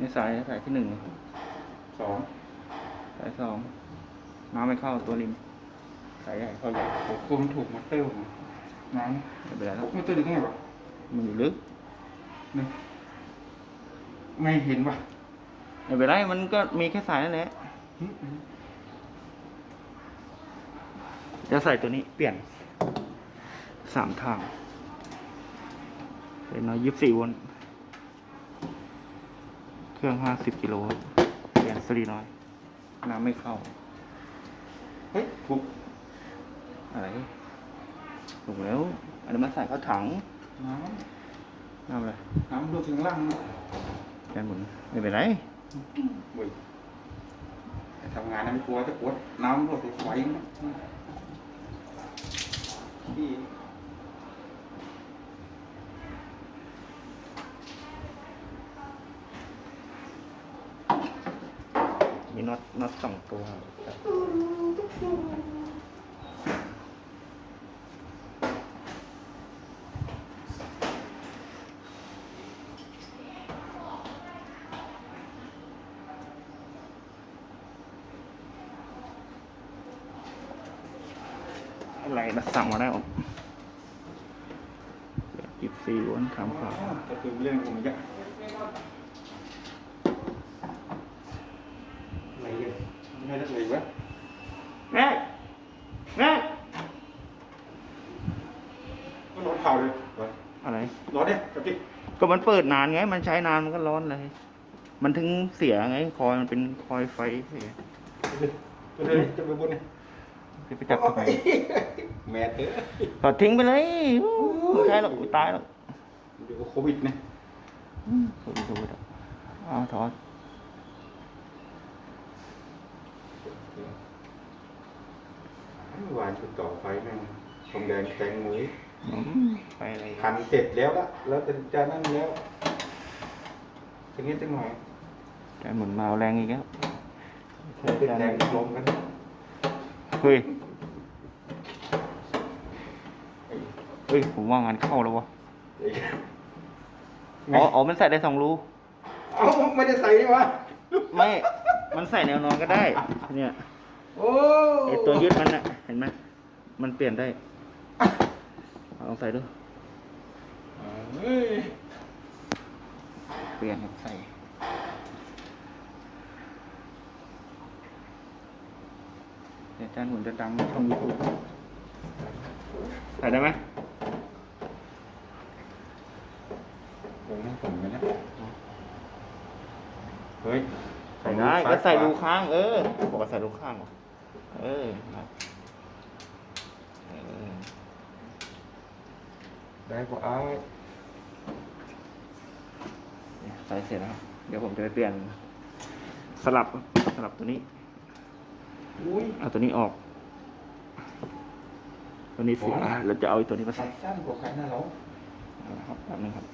นี่สายสายที่หนึ่งสองสายสองน้ำไม่เข้าตัวริมสายใหญ่เข้าใหญ่โอ้คุมนถูกมาเตอร์ผมน้ไม่เป็นไรำแล้วมาเตอร์ดึงไงวะมันอยู่ลึกนี่ไม่เห็นวะไม่เป็นไรมันก็มีแค่สายนั่นแหละหึจะใส่ตัวนี้เปลี่ยนสามทางเป็นน้อยยี่สิบสี่โวลต์เค รื่องห้าสิบกิโลเปลี่ยนสลีน้อย น้ำไม่เข้า เฮ้ยถูกอะไรถูกแล้ว อันนี้มันใส่เข้าถัง น้น้ำอะไรำน้ำดูถึงล่างนะแกนหมุนไม่เป็นไรเว้ยแต่ทำงานนะไม่กลัวจะปวดน้ำรดไหวนะพี่ มีน็อตน็อตสองตัวอะไรนะสั่งมาแล้วจิบสี่วนทำก่อนก็คือเรื่องของยะอะไรเนี่ย ไม่ได้เลยวะแม่แม่ก็ร้อนเผาเลยวะอะไร ร้อนเนี่ยกับพี่ก็มันเปิดนานไง มันใช้นานมันก็ร้อนเลย มันถึงเสียไง คอยมันเป็นคอยไฟเสียไปเลยจะไปบนเนี่ยไปจับทำไมแมทเด้อถอดทิ้งไปเลยอู้ไม่ใช่หรอกตายหรอกเดี๋ยวโควิดเนี่ยอืมถอดถอดอ้าวถอด เมื่อวานชุดต่อไฟแม่งทองแดงแข็งมืออืมไปอะไรพันเสร็จแล้วละแล้วจะจะนั่นแล้วทีนี้จังหน่อยแต่หมุนมาเอาแรงอีกแล้วเป็นแดงลมกันเฮ้ยเฮ้ยผมว่างานเข้าแล้ววะอ๋ออ๋อมันใส่ได้สองรูเอ้าไม่ได้ใส่นี่วะไม่ มันใส่แนวนอนก็ได้ เนี่ยโอ้ไอตัวยึดมันน่ะ เห็นไหมมันเปลี่ยนได้เอาลองใส่ดูเฮ้ยเปลี่ยนครับใส่เดี๋ยวอาจารย์หุ่นจะดังช่องยูทูบใส่ได้ไหมผมให้ผมกันนะเฮ้ย ใส่ได้ก็ใส่รูข้าง เออบอกว่าใส่รูข้างเหรอเออครับเออได้กว่าอ้ายเนี่ยใส่เสร็จแล้วครับเดี๋ยวผมจะไปเปลี่ยน สลับสลับตัวนี้อุ้ยเอาตัวนี้ออก ตัวนี้เสียโอ้ยแล้วจะเอาไอ้ตัวนี้มาใส่ใส่สั้นกว่าใครนะเราเอาละครับแป๊บนึงครับ